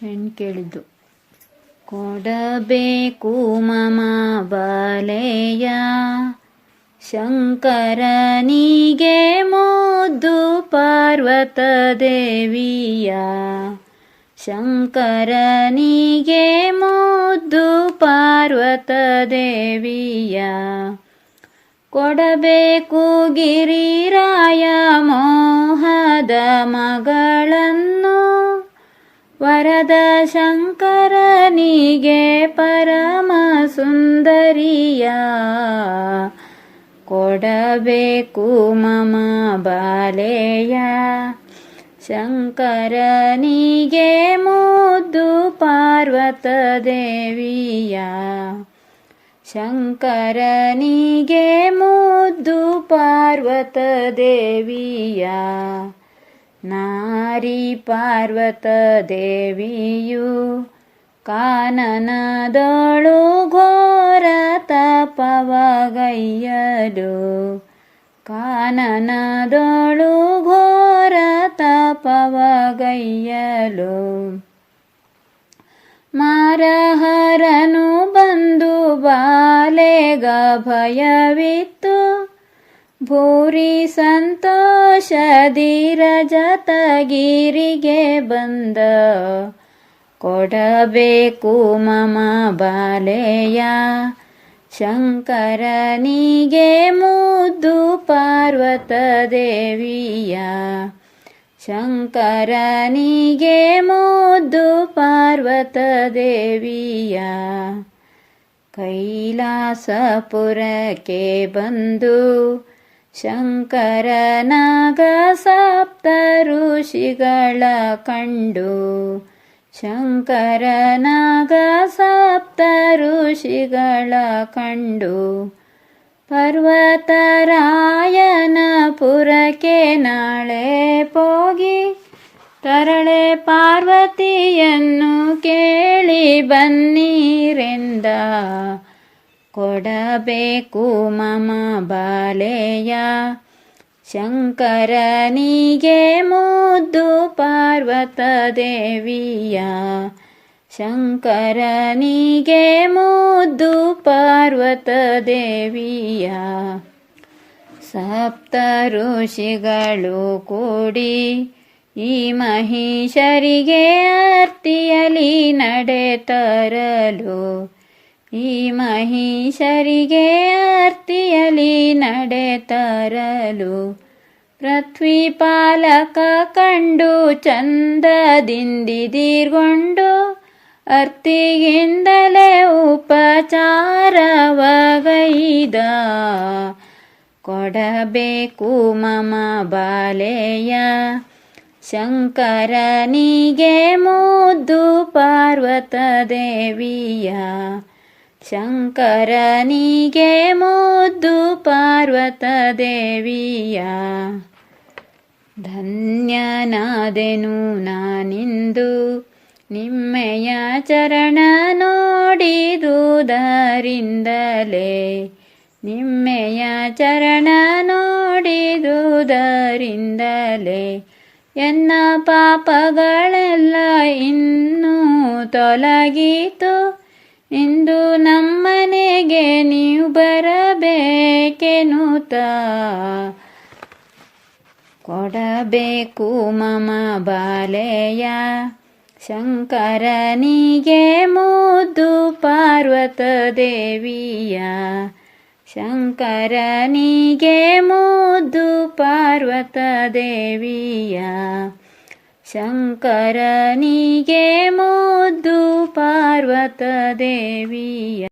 ಹೆಣ್ಣು ಕೇಳಿದ್ದು ಕೊಡಬೇಕು ಮಮ ಬಾಲೆಯ. ಶಂಕರನಿಗೆ ಮುದ್ದು ಪಾರ್ವತ ದೇವಿಯ. ಶಂಕರನಿಗೆ ಮುದ್ದು ಪಾರ್ವತ ದೇವಿಯ. ಕೊಡಬೇಕು ಗಿರಿರಾಯ ಮೋಹದ ಮಗಳನ್ನು ವರದ ಶಂಕರನಿಗೆ ಪರಮ ಸುಂದರಿಯ. ಕೊಡಬೇಕು ಮಮ ಬಾಲೆಯ. ಶಂಕರನಿಗೆ ಮುದ್ದು ಪಾರ್ವತ ದೇವಿಯ. ಶಂಕರನಿಗೆ ಮುದ್ದು ಪಾರ್ವತ ದೇವಿಯ. ನಾರಿ ಪಾರ್ವತ ದೇವಿಯು ಕಾನನದಳು ಘೋರ ತಪವಗೈಯಲು. ಕಾನನದಳು ಘೋರ ತಪವಗೈಯಲು. ಮಾರಹರನು ಬಂದು ಬಾಲೆಗ ಭಯವಿತ್ತು. ಭೂರಿ ಸಂತೋಷದಿರಜತಗಿರಿಗೆ ಬಂದ. ಕೊಡಬೇಕು ಮಮ ಬಾಲೆಯ ಶಂಕರನಿಗೆ ಮುದ್ದು ಪಾರ್ವತ ದೇವಿಯ. ಶಂಕರನಿಗೆ ಮುದ್ದು ಪಾರ್ವತ ದೇವಿಯ. ಕೈಲಾಸಪುರಕ್ಕೆ ಬಂದು ಶಂಕರನಾಗ ಸಪ್ತ ಋಷಿಗಳ ಕಂಡು. ಶಂಕರನಾಗ ಸಪ್ತ ಋಷಿಗಳ ಕಂಡು. ಪರ್ವತರಾಯನ ಪುರಕ್ಕೆ ನಾಳೆ ಹೋಗಿ ತರಳೆ ಪಾರ್ವತಿಯನ್ನು ಕೇಳಿ ಬನ್ನಿರೆಂದ. ಕೊಡಬೇಕು ಮಮ ಬಾಲೆಯ. ಶಂಕರನಿಗೆ ಮುದ್ದು ಪಾರ್ವತ ದೇವಿಯ. ಶಂಕರನಿಗೆ ಮುದ್ದು ಪಾರ್ವತ ದೇವಿಯ. ಸಪ್ತ ಋಷಿಗಳು ಕೂಡಿ ಈ ಮಹಿಷರಿಗೆ ಆರ್ತಿಯಲ್ಲಿ ನಡೆ ತರಲು ಈ ಮಹಿಷರಿಗೆ ಆರ್ತಿಯಲಿ ನಡೆ ತರಲು ಪೃಥ್ವಿ ಪಾಲಕ ಕಂಡು ಚಂದದಿಂದಿದೀರ್ಗೊಂಡು ಅರ್ತಿಗಿಂದಲೇ ಉಪಚಾರವಗೈದ. ಕೊಡಬೇಕು ಮಮ ಬಾಲೆಯ ಶಂಕರನಿಗೆ ಮುದ್ದು ಪಾರ್ವತ ದೇವಿಯ ಶಂಕರನಿಗೆ ಮುದ್ದು ಪಾರ್ವತ ದೇವಿಯ. ಧನ್ಯನಾದೆನು ನಾನಿಂದು ನಿಮ್ಮೆಯ ಚರಣ ನೋಡಿದುದರಿಂದಲೇ ನಿಮ್ಮೆಯ ಚರಣ ನೋಡಿದುದರಿಂದಲೇ ಎನ್ನ ಪಾಪಗಳೆಲ್ಲ ಇನ್ನೂ ತೊಲಗೀತು. ಇಂದು ನಮ್ಮನೆಗೆ ನೀವು ಬರಬೇಕೆನುತ ಕೊಡಬೇಕು ಮಮ ಬಾಲೆಯ. ಶಂಕರನಿಗೆ ಮುದ್ದು ಪಾರ್ವತ ದೇವಿಯ. ಶಂಕರನಿಗೆ ಮುದ್ದು ಪಾರ್ವತ ದೇವಿಯ. शङ्करनिगे मुदु पार्वतदेवीय